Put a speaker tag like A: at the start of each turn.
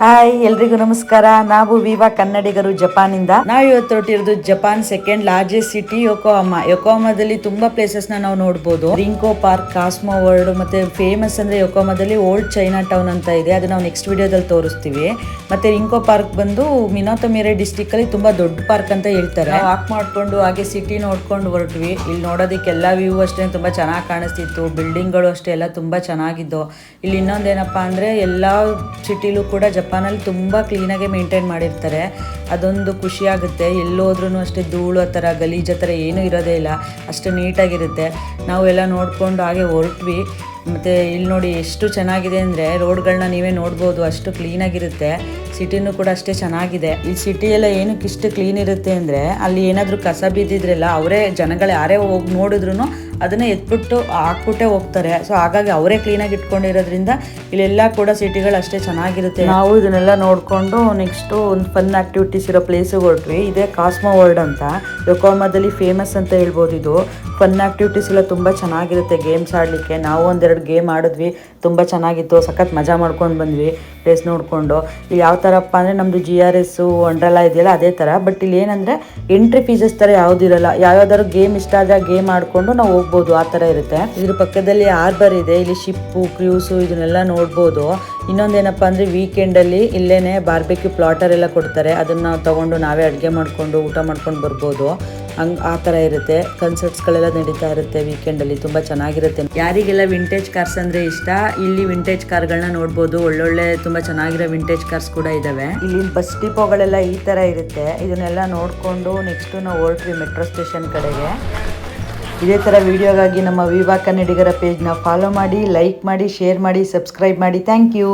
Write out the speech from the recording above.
A: Hi ಎಲ್ರಿಗೂ ನಮಸ್ಕಾರ. ನಾವು ವಿವಾ ಕನ್ನಡಿಗರು ಜಪಾನಿಂದ. ನಾವು ಇವತ್ತು ಹೊರಟಿರೋದು Japan second largest city Yokohama. ಯೋಕೋಹಮದಲ್ಲಿ ತುಂಬಾ ಪ್ಲೇಸಸ್ನ ನಾವು ನೋಡಬಹುದು ರಿಂಕೋ ಪಾರ್ಕ್ ಕಾಸ್ಮೋ ವರ್ಲ್ಡ್ ಮತ್ತೆ ಫೇಮಸ್ ಅಂದ್ರೆ ಯೋಕೋಮದಲ್ಲಿ ಓಲ್ಡ್ ಚೈನಾ ಟೌನ್ ಅಂತ ಇದೆ. ಅದು ನಾವು ನೆಕ್ಸ್ಟ್ ವಿಡಿಯೋದಲ್ಲಿ ತೋರಿಸ್ತೀವಿ. ಮತ್ತೆ ರಿಂಕೋ ಪಾರ್ಕ್ ಬಂದು ಮಿನೋತಮಿರೆ ಡಿಸ್ಟಿಕ್ ಅಲ್ಲಿ ತುಂಬಾ ದೊಡ್ಡ ಪಾರ್ಕ್ ಅಂತ ಹೇಳ್ತಾರೆ. ವಾಕ್ ಮಾಡ್ಕೊಂಡು ಹಾಗೆ ಸಿಟಿ ನೋಡ್ಕೊಂಡು ಹೊರಟ್ವಿ. ಇಲ್ಲಿ ನೋಡೋದಕ್ಕೆ ಎಲ್ಲಾ ವ್ಯೂ ಅಷ್ಟೇ ತುಂಬಾ ಚೆನ್ನಾಗಿ ಕಾಣಿಸ್ತಿತ್ತು. ಬಿಲ್ಡಿಂಗ್ಗಳು ಅಷ್ಟೇ ಎಲ್ಲ ತುಂಬಾ ಚೆನ್ನಾಗಿದ್ದು ಇಲ್ಲಿ ಇನ್ನೊಂದೇನಪ್ಪಾ ಅಂದ್ರೆ ಎಲ್ಲಾ ಸಿಟಿಲೂ ಕೂಡ ಜಪಾನಲ್ಲಿ ತುಂಬ ಕ್ಲೀನಾಗೆ ಮೇಂಟೈನ್ ಮಾಡಿರ್ತಾರೆ. ಅದೊಂದು ಖುಷಿಯಾಗುತ್ತೆ ಎಲ್ಲೋದ್ರೂ ಅಷ್ಟೇ ಧೂಳು ಆ ಥರ, ಗಲೀಜು ಆ ಥರ ಏನೂ ಇರೋದೇ ಇಲ್ಲ. ಅಷ್ಟು ನೀಟಾಗಿರುತ್ತೆ. ನಾವೆಲ್ಲ ನೋಡ್ಕೊಂಡು ಹಾಗೆ ಹೊರಟ್ವಿ. ಮತ್ತು ಇಲ್ಲಿ ನೋಡಿ ಎಷ್ಟು ಚೆನ್ನಾಗಿದೆ ಅಂದರೆ ರೋಡ್ಗಳನ್ನ ನೀವೇ ನೋಡ್ಬೋದು. ಅಷ್ಟು ಕ್ಲೀನಾಗಿರುತ್ತೆ ಸಿಟಿನೂ ಕೂಡ ಅಷ್ಟೇ ಚೆನ್ನಾಗಿದೆ. ಈ ಸಿಟಿ ಎಲ್ಲ ಏನಕ್ಕೆ ಇಷ್ಟು ಕ್ಲೀನ್ ಇರುತ್ತೆ ಅಂದರೆ ಅಲ್ಲಿ ಏನಾದರೂ ಕಸ ಬಿದ್ದಿದ್ರೆಲ್ಲ ಅವರೇ ಜನಗಳು ಯಾರೇ ಹೋಗಿ ನೋಡಿದ್ರು ಅದನ್ನು ಎತ್ಬಿಟ್ಟು ಹಾಕ್ಬಿಟ್ಟೆ ಹೋಗ್ತಾರೆ. ಸೊ ಹಾಗಾಗಿ ಅವರೇ ಕ್ಲೀನಾಗಿ ಇಟ್ಕೊಂಡಿರೋದ್ರಿಂದ ಇಲ್ಲೆಲ್ಲ ಕೂಡ ಸಿಟಿಗಳು ಅಷ್ಟೇ ಚೆನ್ನಾಗಿರುತ್ತೆ. ನಾವು ಇದನ್ನೆಲ್ಲ ನೋಡಿಕೊಂಡು ನೆಕ್ಸ್ಟು ಒಂದು ಫನ್ ಆ್ಯಕ್ಟಿವಿಟೀಸ್ ಇರೋ ಪ್ಲೇಸಿಗೆ ಹೊರಟ್ವಿ. ಇದೇ ಕಾಸ್ಮೋ ವರ್ಲ್ಡ್ ಅಂತ. ಯೋಕೋಮಾದಲ್ಲಿ ಫೇಮಸ್ ಅಂತ ಹೇಳ್ಬೋದು ಇದು. ಫನ್ ಆಕ್ಟಿವಿಟೀಸ್ ಎಲ್ಲ ತುಂಬ ಚೆನ್ನಾಗಿರುತ್ತೆ ಗೇಮ್ಸ್ ಆಡಲಿಕ್ಕೆ. ನಾವು ಒಂದೆರಡು ಗೇಮ್ ಆಡಿದ್ವಿ. ತುಂಬ ಚೆನ್ನಾಗಿತ್ತು. ಸಖತ್ ಮಜಾ ಮಾಡ್ಕೊಂಡು ಬಂದ್ವಿ. ಪ್ಲೇಸ್ ನೋಡಿಕೊಂಡು. ಯಾವ ಥರಪ್ಪ ಅಂದರೆ ನಮ್ಮದು ಜಿ ಆರ್ ಎಸ್ಸು ವಂಡ್ರಲ್ಲ ಇದೆಯಲ್ಲ ಅದೇ ಥರ. ಬಟ್ ಇಲ್ಲಿ ಏನಂದರೆ ಎಂಟ್ರಿ ಫೀಸಸ್ ಥರ ಯಾವುದಿರಲ್ಲ ಯಾವ್ಯಾವ್ದಾದ್ರು ಗೇಮ್ ಇಷ್ಟ ಆದರೆ ಗೇಮ್ ಆಡಿಕೊಂಡು ನಾವು ಹೋಗ್ಬೋದು, ಆ ಥರ ಇರುತ್ತೆ. ಇದ್ರ ಪಕ್ಕದಲ್ಲಿ ಆರ್ಬರ್ ಇದೆ, ಇಲ್ಲಿ ಶಿಪ್ಪು ಕ್ರೂಸು ಇದನ್ನೆಲ್ಲ ನೋಡ್ಬೋದು. ಇನ್ನೊಂದೇನಪ್ಪ ಅಂದರೆ ವೀಕೆಂಡಲ್ಲಿ ಇಲ್ಲೇನೆ ಬಾರ್ಬೆಕ್ಯೂ ಪ್ಲಾಟರ್ ಎಲ್ಲ ಕೊಡ್ತಾರೆ. ಅದನ್ನು ತೊಗೊಂಡು ನಾವೇ ಅಡುಗೆ ಮಾಡಿಕೊಂಡು, ಊಟ ಮಾಡ್ಕೊಂಡು ಬರ್ಬೋದು. ಹಂಗೆ ಆ ಥರ ಇರುತ್ತೆ. ಕನ್ಸರ್ಟ್ಸ್ಗಳೆಲ್ಲ ನಡೀತಾ ಇರುತ್ತೆ ವೀಕೆಂಡಲ್ಲಿ ತುಂಬ ಚೆನ್ನಾಗಿರುತ್ತೆ. ಯಾರಿಗೆಲ್ಲ ವಿಂಟೇಜ್ ಕಾರ್ಸ್ ಅಂದರೆ ಇಷ್ಟ, ಇಲ್ಲಿ ವಿಂಟೇಜ್ ಕಾರ್ಗಳನ್ನ ನೋಡ್ಬೋದು. ಒಳ್ಳೊಳ್ಳೆ, ತುಂಬ ಚೆನ್ನಾಗಿರೋ ವಿಂಟೇಜ್ ಕಾರ್ಸ್ ಕೂಡ ಇದ್ದಾವೆ ಇಲ್ಲಿ ಬಸ್ ಡಿಪೋಗಳೆಲ್ಲ ಈ ಥರ ಇರುತ್ತೆ. ಇದನ್ನೆಲ್ಲ ನೋಡಿಕೊಂಡು ನೆಕ್ಸ್ಟು ನಾವು ಹೊರಟ್ವಿ ಮೆಟ್ರೋ ಸ್ಟೇಷನ್ ಕಡೆಗೆ. ಇದೇ ಥರ ವಿಡಿಯೋಗಾಗಿ ನಮ್ಮ ವಿವಾ ಕನ್ನಡಿಗರ ಪೇಜ್ನ ಫಾಲೋ ಮಾಡಿ ಲೈಕ್ ಮಾಡಿ ಶೇರ್ ಮಾಡಿ ಸಬ್ಸ್ಕ್ರೈಬ್ ಮಾಡಿ. Thank you